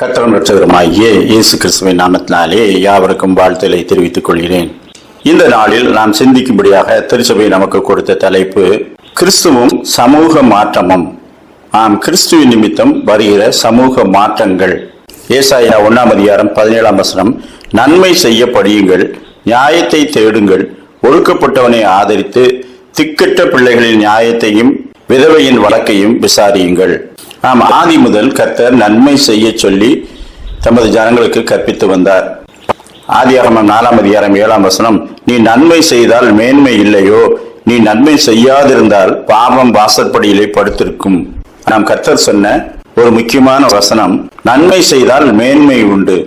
கத்தகம் ரட்சகருமாகிய இயேசு கிறிஸ்துவின் நாமத்தினாலே யாவருக்கும் வாழ்த்தலை தெரிவித்துக் கொள்கிறேன். இந்த நாளில் நாம் சிந்திக்கும்படியாக திருச்சபை நமக்கு கொடுத்த தலைப்பு கிறிஸ்துவும் சமூக மாற்றமும். ஆம் கிறிஸ்துவின் நிமித்தம் வருகிற சமூக மாற்றங்கள். ஏசாயா ஒன்னாம் அதிகாரம் பதினேழாம் வசனம் நன்மை செய்ய படியுங்கள் நியாயத்தை தேடுங்கள் ஒழுக்கப்பட்டவனை ஆதரித்து திக்கற்ற பிள்ளைகளின் நியாயத்தையும் விதவையின் வழக்கையும் விசாரியுங்கள். ஆம் ஆதி முதல் கர்த்தர் நன்மை செய்ய சொல்லி தமது ஜனங்களுக்கு கற்பித்து வந்தார். ஆதியாகமம் நாலாம் அதிகாரம் ஏழாம் வசனம் நீ நன்மை செய்தால் மேன்மை இல்லையோ? நீ நன்மை செய்யாதிருந்தால் பாவம் வாசற்படியிலே படுத்திருக்கும். நாம் கர்த்தர் சொன்ன ஒரு முக்கியமான வசனம் நன்மை செய்தால் மேன்மை உண்டு.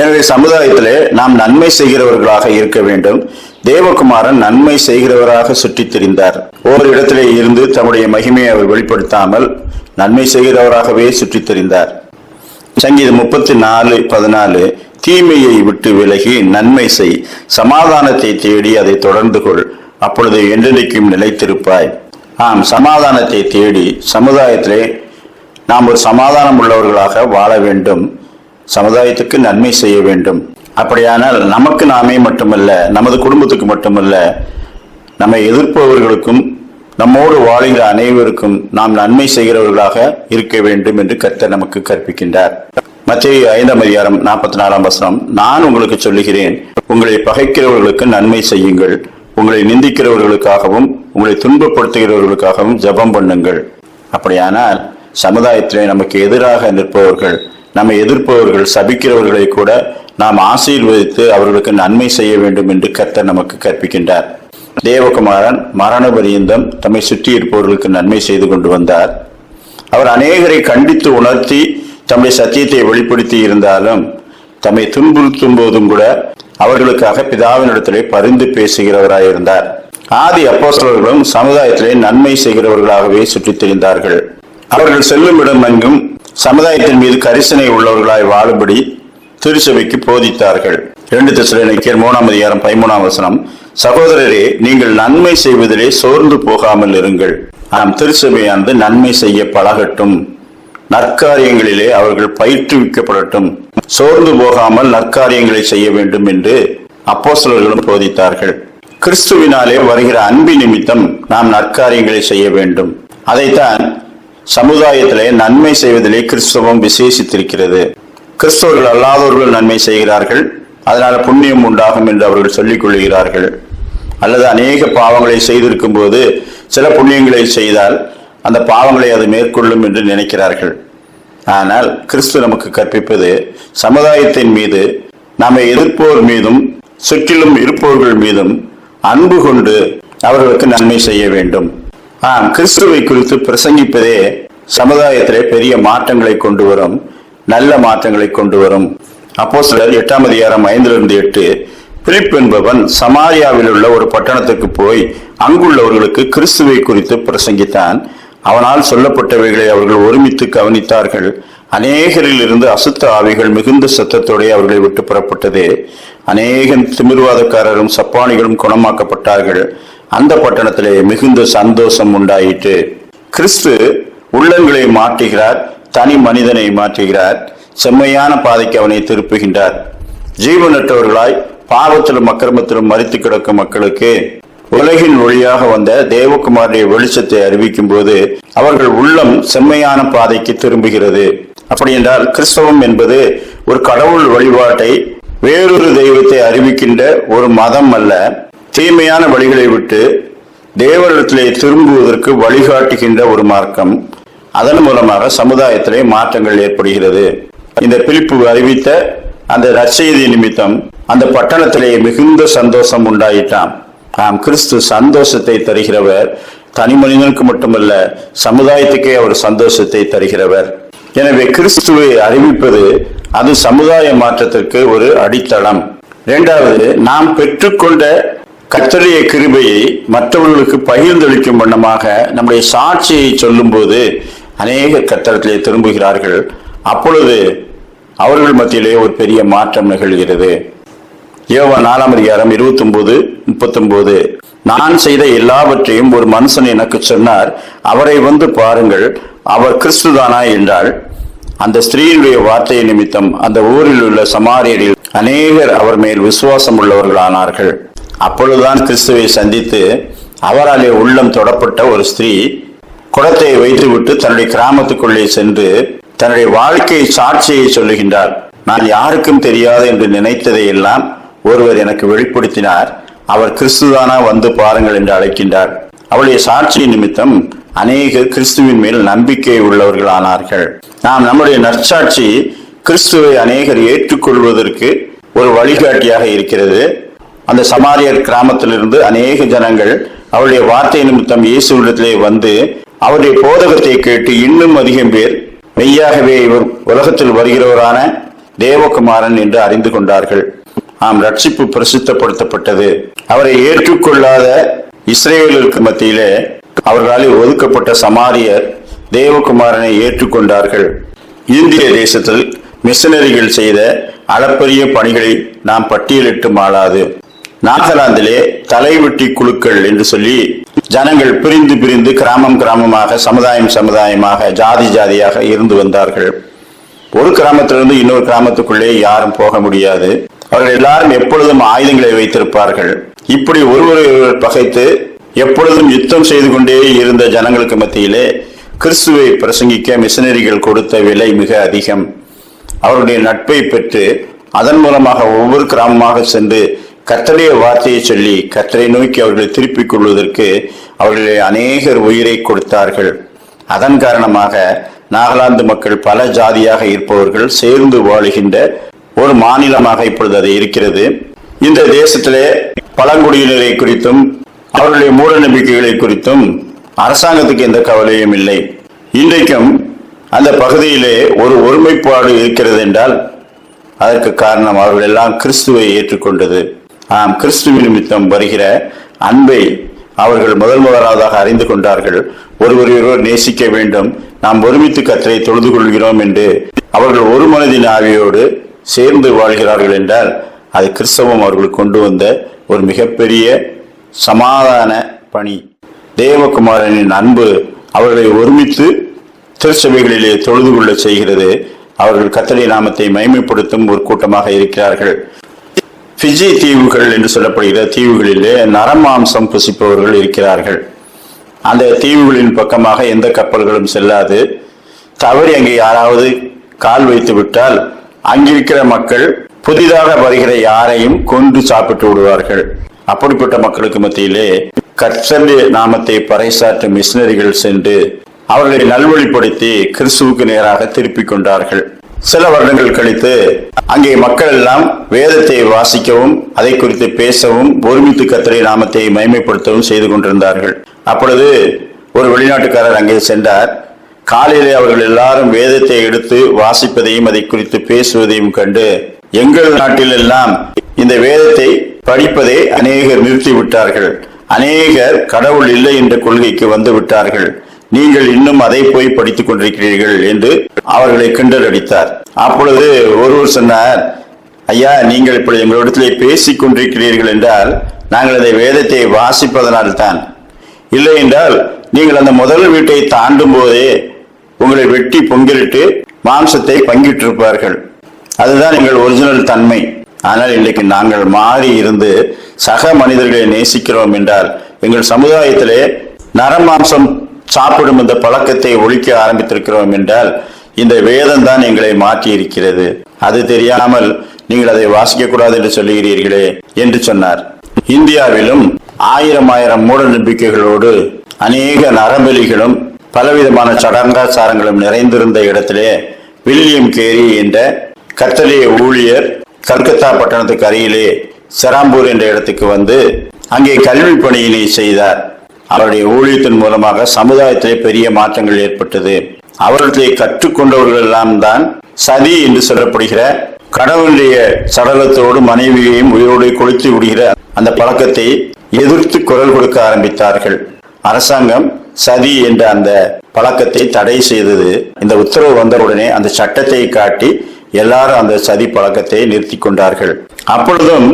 எனவே சமுதாயத்திலே நாம் நன்மை செய்கிறவர்களாக இருக்க வேண்டும். தேவகுமாரன் நன்மை செய்கிறவராக சுற்றித் திரிந்தார் ஒவ்வொரு இடத்திலே இருந்து தம்முடைய மகிமையை அவர் வெளிப்படுத்தாமல் நன்மை செய்கிறவராகவே சுற்றித் திரிந்தார் சங்கீதம் முப்பத்தி நாலு பதினாலு தீமையை விட்டு விலகி நன்மை செய் சமாதானத்தை தேடி அதை தொடர்ந்து கொள் அப்பொழுது என்றென்றைக்கும் நிலைத்திருப்பாய். ஆம் சமாதானத்தை தேடி சமுதாயத்திலே நாம் ஒரு சமாதானம் உள்ளவர்களாக வாழ வேண்டும். சமுதாயத்துக்கு நன்மை செய்ய வேண்டும். அப்படியானால் நமக்கு நாமே மட்டுமல்ல நமது குடும்பத்துக்கு மட்டுமல்ல நம்மை எதிர்ப்பவர்களுக்கும் நம்மோடு வாழ்கிற அனைவருக்கும் நாம் நன்மை செய்கிறவர்களாக இருக்க வேண்டும் என்று கர்த்தர் நமக்கு கற்பிக்கின்றார். மத்திய ஐந்தாம் அதிகாரம் நாற்பத்தி நாலாம் வசனம் நான் உங்களுக்கு சொல்லுகிறேன் உங்களை பகைக்கிறவர்களுக்கு நன்மை செய்யுங்கள் உங்களை நிந்திக்கிறவர்களுக்காகவும் உங்களை துன்பப்படுத்துகிறவர்களுக்காகவும் ஜெபம் பண்ணுங்கள். அப்படியானால் சமுதாயத்திலே நமக்கு எதிராக நிற்பவர்கள் நம்மை எதிர்ப்பவர்கள் சபிக்கிறவர்களை கூட நாம் ஆசீர்வதித்து அவர்களுக்கு நன்மை செய்ய வேண்டும் என்று கர்த்தர் நமக்கு கற்பிக்கின்றார். தேவகுமாரன் மரண பரியந்தம் தம்மை சுற்றி இருப்பவர்களுக்கு நன்மை செய்து கொண்டு வந்தார். அவர் அநேகரை கண்டித்து உணர்த்தி தம்முடைய சத்தியத்தை வெளிப்படுத்தி இருந்தாலும் தம்மை துன்புறுத்தும் போதும் கூட அவர்களுக்காக பிதாவினிடத்திலே பரிந்து பேசுகிறவராயிருந்தார். ஆதி அப்போஸ்தலர்களும் சமுதாயத்திலே நன்மை செய்கிறவர்களாகவே சுற்றித் திரிந்தார்கள். அவர்கள் செல்லும் இடமெங்கும் சமுதாயத்தின் மீது கரிசனை உள்ளவர்களாய் வாழும்படி திருச்சபைக்கு போதித்தார்கள். இரண்டு திசைக்கர் மூணாம் அதிகாரம் பதிமூணாம் வசனம் சகோதரரே நீங்கள் நன்மை செய்வதிலே சோர்ந்து போகாமல் இருங்கள். நாம் திருச்சபையானது நன்மை செய்ய பழகட்டும். நற்காரியங்களிலே அவர்கள் பயிற்றுவிக்கப்படட்டும். சோர்ந்து போகாமல் நற்காரியங்களை செய்ய வேண்டும் என்று அப்போசலர்களும் போதித்தார்கள். கிறிஸ்துவினாலே வருகிற அன்பின் நிமித்தம் நாம் நற்காரியங்களை செய்ய வேண்டும். அதைத்தான் சமுதாயத்திலே நன்மை செய்வதிலே கிறிஸ்தவம் விசேஷித்திருக்கிறது. கிறிஸ்தவர்கள் அல்லாதவர்கள் நன்மை செய்கிறார்கள். அதனால புண்ணியம் உண்டாகும் என்று அவர்கள் சொல்லிக் கொள்கிறார்கள். அல்லது அநேக பாவங்களை செய்திருக்கும் போது சில புண்ணியங்களை செய்தால் அந்த பாவங்களை அது மேற்கொள்ளும் என்று நினைக்கிறார்கள். ஆனால் கிறிஸ்து நமக்கு கற்பிப்பது சமுதாயத்தின் மீது நம்மை எதிர்ப்போர் மீதும் சுற்றிலும் இருப்பவர்கள் மீதும் அன்பு கொண்டு அவர்களுக்கு நன்மை செய்ய வேண்டும். ஆம் கிறிஸ்துவை குறித்து பிரசங்கிப்பதே சமுதாயத்திலே பெரிய மாற்றங்களை கொண்டு வரும் நல்ல மாற்றங்களை கொண்டு வரும். அப்போ சிலர் எட்டாம் அதிகாரம் ஐந்திலிருந்து எட்டு பிலிப் என்பவன் சமாரியாவில் உள்ள ஒரு பட்டணத்துக்கு போய் அங்குள்ளவர்களுக்கு கிறிஸ்துவை குறித்து பிரசங்கித்தான். அவனால் சொல்லப்பட்டவைகளை அவர்கள் ஒருமித்து கவனித்தார்கள். அநேகரில் இருந்து அசுத்த ஆவிகள் மிகுந்த சத்தத்தோടെ அவர்களை விட்டு புறப்பட்டது. அநேக திமிர்வாதக்காரரும் சப்பானிகளும் குணமாக்கப்பட்டார்கள். அந்த பட்டணத்திலே மிகுந்த சந்தோஷம் உண்டாயிற்று. கிறிஸ்து உள்ளங்களை மாற்றுகிறார் தனி மனிதனை மாற்றுகிறார் செம்மையான பாதைக்கு அவனை திருப்புகின்றார். ஜீவனற்றவர்களாய் பாவத்திலும் அக்கிரமத்திலும் மறித்து கிடக்கும் மக்களுக்கு உலகின் வழியாக வந்த தேவகுமாருடைய வெளிச்சத்தை அறிவிக்கும் போது அவர்கள் உள்ளம் செம்மையான பாதைக்கு திரும்புகிறது. அப்படி என்றால் கிறிஸ்தவம் என்பது ஒரு கடவுள் வழிபாட்டை வேறொரு தெய்வத்தை அறிவிக்கின்ற ஒரு மதம் அல்ல. தீமையான வழிகளை விட்டு தேவரிடத்திலே திரும்புவதற்கு வழிகாட்டுகின்ற ஒரு மார்க்கம். அதன் மூலமாக சமுதாயத்திலே மாற்றங்கள் ஏற்படுகிறது. இந்த பிலிப்பு அறிவித்த அந்த நற்செய்தி நிமித்தம் அந்த பட்டணத்திலே மிகுந்த சந்தோஷம் உண்டாயிட்டாம். ஆம் கிறிஸ்து சந்தோஷத்தை தருகிறவர் தனி மனிதனுக்கு மட்டுமல்ல சமுதாயத்துக்கே அவர் சந்தோஷத்தை தருகிறவர். எனவே கிறிஸ்துவை அறிவிப்பது அது சமுதாய மாற்றத்திற்கு ஒரு அடித்தளம். இரண்டாவது நாம் பெற்றுக்கொண்ட கத்தருடைய கிருபையை மற்றவர்களுக்கு பகிர்ந்தளிக்கும் வண்ணமாக நம்முடைய சாட்சியை சொல்லும்போது அநேக கத்தரத்திலே திரும்புகிறார்கள். அப்பொழுது அவர்கள் மத்தியிலே ஒரு பெரிய மாற்றம் நிகழ்கிறது. ஏவா நாலாம் அதிகாரம் இருபத்தி ஒன்பது முப்பத்தி நான் செய்த எல்லாவற்றையும் ஒரு மனுஷன் எனக்கு சொன்னார். அவரை வந்து பாருங்கள் அவர் கிறிஸ்துதானா என்றால் அந்த ஸ்திரீயினுடைய வார்த்தை நிமித்தம் அந்த ஊரில் உள்ள சமாரியரில் அநேகர் அவர் மேல் விசுவாசம் உள்ளவர்களானார்கள். அப்பொழுதுதான் கிறிஸ்துவை சந்தித்து அவராலே உள்ளம் தொடப்பட்ட ஒரு ஸ்திரீ குடத்தை வைத்துவிட்டு தன்னுடைய கிராமத்துக்குள்ளே சென்று தன்னுடைய வாழ்க்கை சாட்சியை சொல்லுகின்றார். நான் யாருக்கும் தெரியாது என்று நினைத்ததை எல்லாம் ஒருவர் எனக்கு வெளிப்படுத்தினார். அவர் கிறிஸ்துதானா வந்து பாருங்கள் என்று அழைக்கின்றார். அவளுடைய சாட்சி நிமித்தம் அநேகர் கிறிஸ்துவின் மேல் நம்பிக்கை உள்ளவர்களானார்கள். நாம் நம்முடைய நற்சாட்சி கிறிஸ்துவை அநேகர் ஏற்றுக்கொள்வதற்கு ஒரு வழிகாட்டியாக இருக்கிறது. அந்த சமாரியர் கிராமத்திலிருந்து அநேக ஜனங்கள் அவருடைய வார்த்தை நிமித்தம் இயேசுவிடத்திலே வந்து அவருடைய போதகத்தை கேட்டு இன்னும் அதிகம் பேர் மெய்யாகவே இவர் உலகத்தில் வருகிறவரான தேவகுமாரன் என்று அறிந்து கொண்டார்கள். ஆம் ரட்சிப்பு பிரசித்தப்படுத்தப்பட்டது. அவரை ஏற்றுக்கொள்ளாத இஸ்ரேலுக்கு மத்தியிலே அவர்களால் ஒதுக்கப்பட்ட சமாரியர் தேவகுமாரனை ஏற்றுக்கொண்டார்கள். இந்திய தேசத்தில் மிஷனரிகள் செய்த அளப்பரிய பணிகளை நாம் பட்டியலிட்டு மாளாது. நாகாலாந்திலே தலைவெட்டி குழுக்கள் என்று சொல்லி ஜனங்கள் பிரிந்து பிரிந்து கிராமம் கிராமமாக சமுதாயம் சமுதாயமாக ஜாதி ஜாதியாக இருந்து வந்தார்கள். ஒரு கிராமத்திலிருந்து இன்னொரு கிராமத்துக்குள்ளே யாரும் போக முடியாது. அவர்கள் எல்லாரும் எப்பொழுதும் ஆயுதங்களை வைத்திருப்பார்கள். இப்படி ஒருவரை பகைத்து எப்பொழுதும் யுத்தம் செய்து கொண்டே இருந்த ஜனங்களுக்கு மத்தியிலே கிறிஸ்துவை பிரசங்கிக்க மிஷனரிகள் கொடுத்த விலை மிக அதிகம். அவருடைய நட்பை பெற்று அதன் மூலமாக ஒவ்வொரு கிராமமாக சென்று கர்த்தருடைய வார்த்தையை சொல்லி கர்த்தரை நோக்கி அவர்களை திருப்பிக் கொள்வதற்கு அவர்களை அநேகர் உயிரை கொடுத்தார்கள். அதன் காரணமாக நாகாலாந்து மக்கள் பல ஜாதியாக இருப்பவர்கள் சேர்ந்து வாழுகின்ற ஒரு மாநிலமாக இப்பொழுது அது இருக்கிறது. இந்த தேசத்திலே பழங்குடியினரை குறித்தும் அவர்களுடைய மூட நம்பிக்கைகளை குறித்தும் அரசாங்கத்துக்கு எந்த கவலையும் இல்லை. இன்றைக்கும் அந்த பகுதியிலே ஒரு ஒருமைப்பாடு இருக்கிறது என்றால் அதற்கு காரணம் அவர்கள் எல்லாம் கிறிஸ்துவை ஏற்றுக்கொண்டது. ஆம் கிறிஸ்துவ நிமித்தம் வருகிற அன்பை அவர்கள் முதல் முதலாவதாக அறிந்து கொண்டார்கள். ஒருவரையொருவர் நேசிக்க வேண்டும். நாம் ஒருமித்து கத்தரை தொழுது கொள்கிறோம் என்று அவர்கள் ஒரு மனதின் ஆவியோடு சேர்ந்து வாழ்கிறார்கள் என்றால் அது கிறிஸ்தவம் அவர்கள் கொண்டு வந்த ஒரு மிகப்பெரிய சமாதான பணி. தேவகுமாரனின் அன்பு அவர்களை ஒருமித்து திருச்சபைகளிலே தொழுது கொள்ள செய்கிறது. அவர்கள் கத்தளை நாமத்தை மைமைப்படுத்தும் ஒரு கூட்டமாக இருக்கிறார்கள். பிஜி தீவுகள் என்று சொல்லப்படுகிற தீவுகளிலே நரமாம்சம் புசிப்பவர்கள் இருக்கிறார்கள். அந்த தீவுகளின் பக்கமாக எந்த கப்பல்களும் செல்லாது. தவறி அங்கே யாராவது கால் வைத்து விட்டால் அங்கிருக்கிற மக்கள் புதிதாக வருகிற யாரையும் கொண்டு சாப்பிட்டு விடுவார்கள். அப்படிப்பட்ட மக்களுக்கு மத்தியிலே கர்த்தருடைய நாமத்தை பறைசாற்றும் மிஷினரிகள் சென்று அவர்களை நல்வழிப்படுத்தி கிறிஸ்துவுக்கு நேராக திருப்பிக் கொண்டார்கள். சில வருடங்கள் கழித்து அங்கே மக்கள் எல்லாம் வேதத்தை வாசிக்கவும் அதை குறித்து பேசவும் ஒருமித்து கத்திரை நாமத்தை மைமைப்படுத்தவும் செய்து கொண்டிருந்தார்கள். அப்பொழுது ஒரு வெளிநாட்டுக்காரர் அங்கே சென்றார். காலையிலே அவர்கள் எல்லாரும் வேதத்தை எடுத்து வாசிப்பதையும் அதை குறித்து பேசுவதையும் கண்டு எங்கள் நாட்டில் எல்லாம் இந்த வேதத்தை படிப்பதை அநேகர் நிறுத்தி விட்டார்கள் அநேகர் கடவுள் இல்லை என்ற கொள்கைக்கு வந்து விட்டார்கள். நீங்கள் இன்னும் அதை போய் படித்துக் கொண்டிருக்கிறீர்கள் என்று அவர்களை கிண்டல் அடித்தார் அப்பொழுது ஒருவர் சொன்னார் ஐயா நீங்கள் இப்பொழுது எங்களிடத்திலே பேசிக் கொண்டிருக்கிறீர்கள் என்றால் நாங்கள் அதை வேதத்தை வாசிப்பதனால் தான் இல்லை என்றால் நீங்கள் அந்த முதல் வீட்டை தாண்டும் போதே உங்களை வெட்டி பொங்கிலிட்டு மாம்சத்தை பங்கிட்டிருப்பார்கள். அதுதான் எங்கள் ஒரிஜினல் தன்மை. ஆனால் இன்றைக்கு நாங்கள் மாறி இருந்து சக மனிதர்களை நேசிக்கிறோம் என்றால் எங்கள் சமுதாயத்திலே நரமாம்சம் சாப்பிடும் இந்த பழக்கத்தை ஒழிக்க ஆரம்பித்திருக்கிறோம் என்றால் இந்த வேதம் தான் எங்களை மாற்றி இருக்கிறது அது தெரியாமல் நீங்கள் அதை வாசிக்க கூடாது என்று சொல்லுகிறீர்களே என்று சொன்னார். இந்தியாவிலும் ஆயிரம் ஆயிரம் மூட நம்பிக்கைகளோடு அநேக நரம்பலிகளும் பலவிதமான சடங்காச்சாரங்களும் நிறைந்திருந்த இடத்திலே வில்லியம் கேரி என்ற கத்தலிய ஊழியர் கல்கத்தா பட்டணத்துக்கு அருகிலே செராம்பூர் என்ற இடத்துக்கு வந்து அங்கே கல்வி பணியினை செய்தார். அவருடைய ஊழியத்தின் மூலமாக சமுதாயத்திலே பெரிய மாற்றங்கள் ஏற்பட்டது. அவர்களை கற்றுக்கொண்டவர்கள் எல்லாம் தான் சதி என்று சொல்லப்படுகிற கடவுளுடைய சடலத்தோடு மனைவியையும் உயிரோடு கொளுத்தி விடுகிற அந்த பழக்கத்தை எதிர்த்து குரல் கொடுக்க ஆரம்பித்தார்கள். அரசாங்கம் சதி என்ற அந்த பழக்கத்தை தடை செய்தது. இந்த உத்தரவு வந்தவுடனே அந்த சட்டத்தை காட்டி எல்லாரும் அந்த சதி பழக்கத்தை நிறுத்தி கொண்டார்கள். அப்பொழுதும்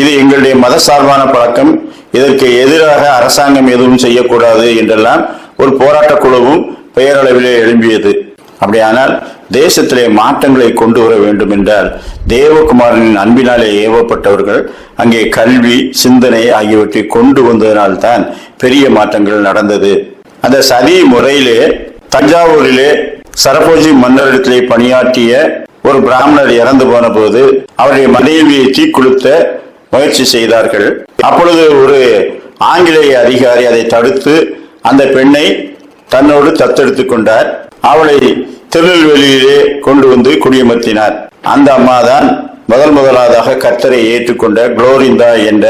இது எங்களுடைய மத சார்பான பழக்கம். இதற்கு எதிராக அரசாங்கம் எதுவும் செய்யக்கூடாது என்றெல்லாம் ஒரு போராட்டக் குழுவும் பெயரளவிலே எழும்பியது. அப்படியானால் தேசத்திலே மாற்றங்களை கொண்டு வர வேண்டும் என்றால் தேவகுமாரனின் அன்பினாலே ஏவப்பட்டவர்கள் அங்கே கல்வி சிந்தனை ஆகியவற்றை கொண்டு வந்ததனால்தான் பெரிய மாற்றங்கள் நடந்தது. அந்த சதி முறையிலே தஞ்சாவூரிலே சரபோஜி மன்னரிடத்திலே பணியாற்றிய ஒரு பிராமணர் இறந்து போன போது அவருடைய மனைவியை தீக்குளுத்த முயற்சி செய்தார்கள். அப்பொழுது ஒரு ஆங்கிலேய அதிகாரி அதை தடுத்து அந்த பெண்ணை தன்னோடு தத்தெடுத்துக் கொண்டார். அவளை திருநெல்வேலியிலே கொண்டு வந்து குடியமர்த்தினார். அந்த அம்மா தான் முதல் முதலாவதாக கர்த்தரை ஏற்றுக்கொண்ட குளோரிந்தா என்ற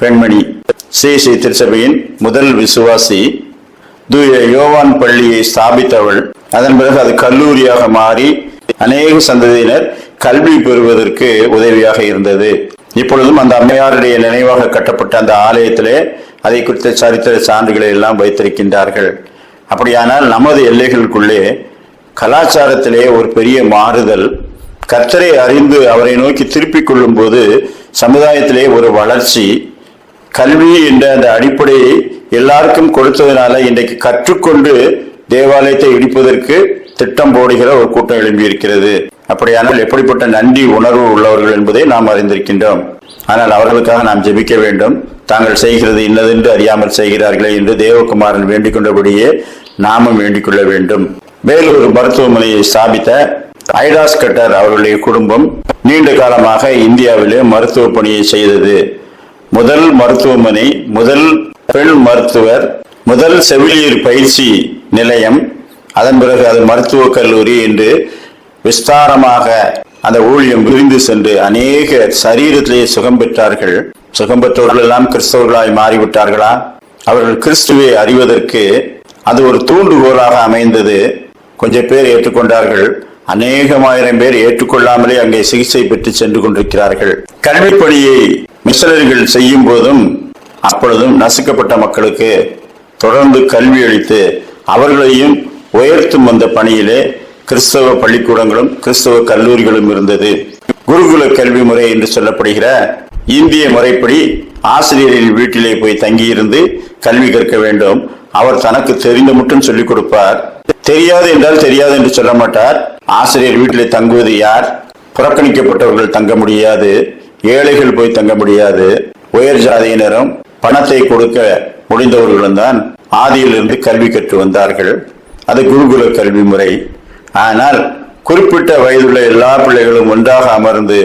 பெண்மணி. ஸ்ரீ திருச்சபையின் முதல் விசுவாசி. தூய யோவான் பள்ளியை ஸ்தாபித்தவள். அதன் பிறகு அது கல்லூரியாக மாறி அநேக சந்ததியினர் கல்வி பெறுவதற்கு உதவியாக இருந்தது. இப்பொழுதும் அந்த அம்மையாருடைய நினைவாக கட்டப்பட்ட அந்த ஆலயத்திலே அதை குறித்த சரித்திர சான்றுகளை எல்லாம் வைத்திருக்கின்றார்கள். அப்படியானால் நமது எல்லைகளுக்குள்ளே கலாச்சாரத்திலே ஒரு பெரிய மாறுதல் கர்த்தரை அறிந்து அவரை நோக்கி திருப்பிக் கொள்ளும் போது சமுதாயத்திலே ஒரு வளர்ச்சி கல்வி என்ற அந்த அடிப்படையை எல்லாருக்கும் கொடுத்ததுனால இன்றைக்கு கற்றுக்கொண்டு தேவாலயத்தை இடிப்பதற்கு திட்டம் போடுகிற ஒரு கூட்டம் எழும்பியிருக்கிறது. அப்படியானால் எப்படிப்பட்ட நன்றி உணர்வு உள்ளவர்கள் என்பதை நாம் அறிந்திருக்கின்றோம். ஆனால் அவர்களுக்காக நாம் ஜெபிக்க வேண்டும். தாங்கள் செய்கிறது இன்னதென்று அறியாமல் செய்கிறார்களே என்று தேவகுமாரன் வேண்டிக் கொண்டபடியே நாமும் வேண்டிக் கொள்ள வேண்டும். வேலூர் மருத்துவமனையை ஸ்தாபித்த ஐடாஸ் கட்டர் அவர்களுடைய குடும்பம் நீண்ட காலமாக இந்தியாவிலே மருத்துவ பணியை செய்தது. முதல் மருத்துவமனை முதல் பெண் மருத்துவர் முதல் செவிலியர் பயிற்சி நிலையம் அதன் பிறகு அது மருத்துவக் கல்லூரி என்று விஸ்தாரமாக அந்த ஊழியம் விரிந்து சென்று அநேக சரீரத்திலே சுகம் பெற்றார்கள். சுகம் பெற்றவர்கள் எல்லாம் கிறிஸ்தவர்களாய் மாறிவிட்டார்களா? அவர்கள் கிறிஸ்துவை அறிவதற்கு அது ஒரு தூண்டுகோலாக அமைந்தது. கொஞ்சம் பேர் ஏற்றுக்கொண்டார்கள். அநேகமாயிரம் பேர் ஏற்றுக்கொள்ளாமலே அங்கே சிகிச்சை பெற்று சென்று கொண்டிருக்கிறார்கள். கல்விப்பணியை மிஷனரிகள் செய்யும் போதும் அப்பொழுதும் நசுக்கப்பட்ட மக்களுக்கு தொடர்ந்து கல்வி அளித்து அவர்களையும் உயர்த்தும் வந்த பணியிலே கிறிஸ்தவ பள்ளிக்கூடங்களும் கிறிஸ்தவ கல்லூரிகளும் இருந்தது. குருகுல கல்வி முறை என்று சொல்லப்படுகிற இந்திய முறைப்படி ஆசிரியரின் வீட்டிலே போய் தங்கியிருந்து கல்வி கற்க வேண்டும். அவர் தனக்கு தெரிந்த மட்டும் சொல்லிக் கொடுப்பார். தெரியாது என்றால் தெரியாது என்று சொல்ல மாட்டார். ஆசிரியர் வீட்டிலே தங்குவது யார்? புறக்கணிக்கப்பட்டவர்கள் தங்க முடியாது. ஏழைகள் போய் தங்க முடியாது. உயர் ஜாதியினரும் பணத்தை கொடுக்க முடிந்தவர்களும் தான் ஆதியிலிருந்து கல்வி கற்று வந்தார்கள். அது குருகுல கல்வி முறை. ஆனால் குறிப்பிட்ட வயதுள்ள எல்லா பிள்ளைகளும் ஒன்றாக அமர்ந்து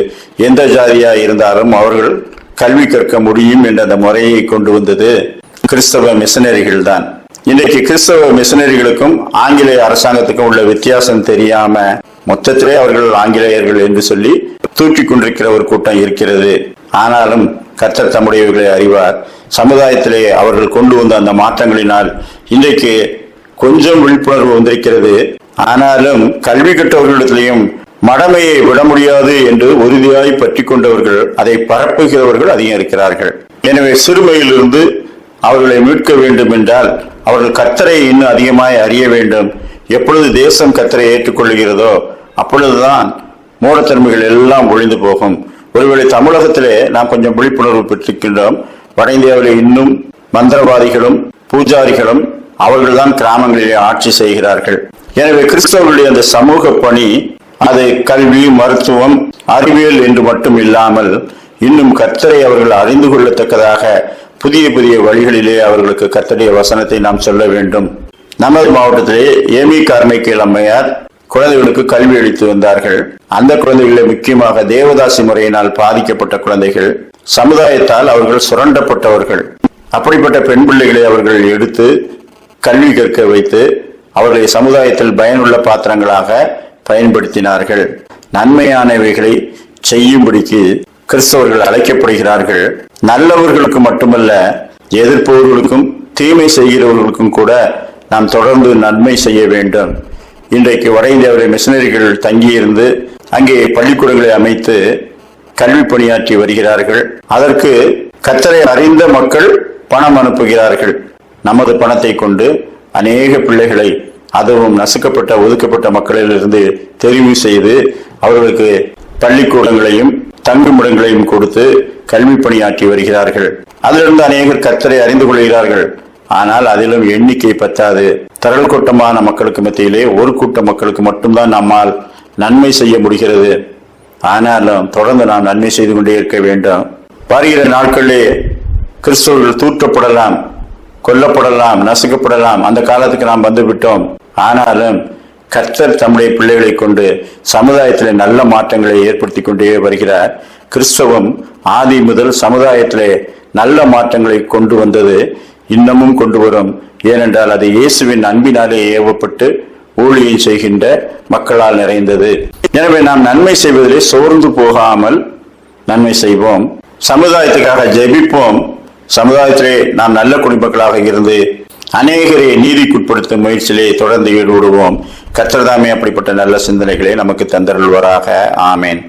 எந்த ஜாதியாக இருந்தாலும் அவர்கள் கல்வி கற்க முடியும் என்ற அந்த முறையை கொண்டு வந்தது கிறிஸ்தவ மிஷனரிகள் தான் இன்றைக்கு கிறிஸ்தவ மிஷனரிகளுக்கும் ஆங்கிலேய அரசாங்கத்துக்கும் உள்ள வித்தியாசம் தெரியாம மொத்தத்திலே அவர்கள் ஆங்கிலேயர்கள் என்று சொல்லி தூக்கிக் கொண்டிருக்கிற ஒரு கூட்டம் இருக்கிறது. ஆனாலும் கர்த்தர் தம்முடையவர்களை அறிவார். சமுதாயத்திலே அவர்கள் கொண்டு வந்த அந்த மாற்றங்களினால் இன்றைக்கு கொஞ்சம் விழிப்புணர்வு வந்திருக்கிறது. ஆனாலும் கல்வி கற்றவர்களிடத்திலையும் மடமையை விட முடியாது என்று உறுதியாய் பற்றி கொண்டவர்கள் அதை பரப்புகிறவர்கள் அதிகம் இருக்கிறார்கள். எனவே சிறுமையிலிருந்து அவர்களை மீட்க வேண்டும் என்றால் அவர்கள் கத்தரை இன்னும் அதிகமாய் அறிய வேண்டும். எப்பொழுது தேசம் கத்தரை ஏற்றுக்கொள்கிறதோ அப்பொழுதுதான் மூடத்தன்மைகள் எல்லாம் ஒழிந்து போகும். ஒருவேளை தமிழகத்திலே நாம் கொஞ்சம் விழிப்புணர்வு பெற்றிருக்கின்றோம். வட இந்தியாவில் இன்னும் மந்திரவாதிகளும் பூஜாரிகளும் அவர்கள்தான் கிராமங்களிலே ஆட்சி செய்கிறார்கள். எனவே கிறிஸ்தவர்களுடைய அந்த சமூக பணி அது கல்வி மருத்துவம் அறிவியல் என்று மட்டும் இல்லாமல் இன்னும் கத்தரை அவர்கள் அறிந்து கொள்ளத்தக்கதாக புதிய புதிய வழிகளிலே அவர்களுக்கு கத்தடைய வசனத்தை நாம் சொல்ல வேண்டும். நமது மாவட்டத்திலே ஏமி கார்மைக்கேல் அம்மையார் குழந்தைகளுக்கு கல்வி அளித்து வந்தார்கள். அந்த குழந்தைகளை முக்கியமாக தேவதாசி முறையினால் பாதிக்கப்பட்ட குழந்தைகள் சமுதாயத்தால் அவர்கள் சுரண்டப்பட்டவர்கள். அப்படிப்பட்ட பெண் பிள்ளைகளை அவர்கள் எடுத்து கல்வி கற்க வைத்து அவர்களை சமுதாயத்தில் பயனுள்ள பாத்திரங்களாக பயன்படுத்தினார்கள். நன்மையானவைகளை செய்யும்படிக்கு கிறிஸ்தவர்கள் அழைக்கப்படுகிறார்கள். நல்லவர்களுக்கு மட்டுமல்ல எதிர்ப்பவர்களுக்கும் தீமை செய்கிறவர்களுக்கும் கூட நாம் தொடர்ந்து நன்மை செய்ய வேண்டும். இன்றைக்கு வட இந்தியாவில் மிஷினரிகள் தங்கியிருந்து அங்கே பள்ளிக்கூடங்களை அமைத்து கல்வி பணியாற்றி வருகிறார்கள். அதற்கு கத்தரை அறிந்த மக்கள் பணம் அனுப்புகிறார்கள். நமது பணத்தை கொண்டு அநேக பிள்ளைகளை அதுவும் நசுக்கப்பட்ட ஒதுக்கப்பட்ட மக்களிலிருந்து தெரிவு செய்து அவர்களுக்கு பள்ளிக்கூடங்களையும் தங்குமிடங்களையும் கொடுத்து கல்வி பணியாற்றி வருகிறார்கள். அதிலிருந்து அநேகர் கத்தரை அறிந்து கொள்கிறார்கள். ஆனால் அதிலும் எண்ணிக்கை பத்தாது. திரள் கூட்டமான மக்களுக்கு மத்தியிலே ஒரு கூட்ட மக்களுக்கு மட்டும்தான் நம்மால் நன்மை செய்ய முடிகிறது. ஆனாலும் தொடர்ந்து நாம் நன்மை செய்து கொண்டே இருக்க வேண்டும். வருகிற நாட்களிலே கிறிஸ்தவர்கள் தூற்றப்படலாம். கொல்லப்படலாம் நசுக்கப்படலாம். அந்த காலத்துக்கு நாம் வந்துவிட்டோம் ஆனாலும் கர்த்தர் தம்முடைய பிள்ளைகளை கொண்டு சமுதாயத்தில் நல்ல மாற்றங்களை ஏற்படுத்தி கொண்டே வருகிறார். கிறிஸ்தவம் ஆதி முதல் சமுதாயத்திலே நல்ல மாற்றங்களை கொண்டு வந்தது இன்னமும் கொண்டு வரும். ஏனென்றால் அது இயேசுவின் அன்பினாலே ஏவப்பட்டு ஊழியம் செய்கின்ற மக்களால் நிறைந்தது. எனவே நாம் நன்மை செய்வதிலே சோர்ந்து போகாமல் நன்மை செய்வோம். சமுதாயத்துக்காக ஜெபிப்போம். சமுதாயத்திலே நாம் நல்ல குடிமக்களாக இருந்து அநேகரை நீதிக்குட்படுத்தும் முயற்சியிலே தொடர்ந்து ஈடுபடுவோம். கத்திரதாமே அப்படிப்பட்ட நல்ல சிந்தனைகளை நமக்கு தந்தருள்வராக. ஆமேன்.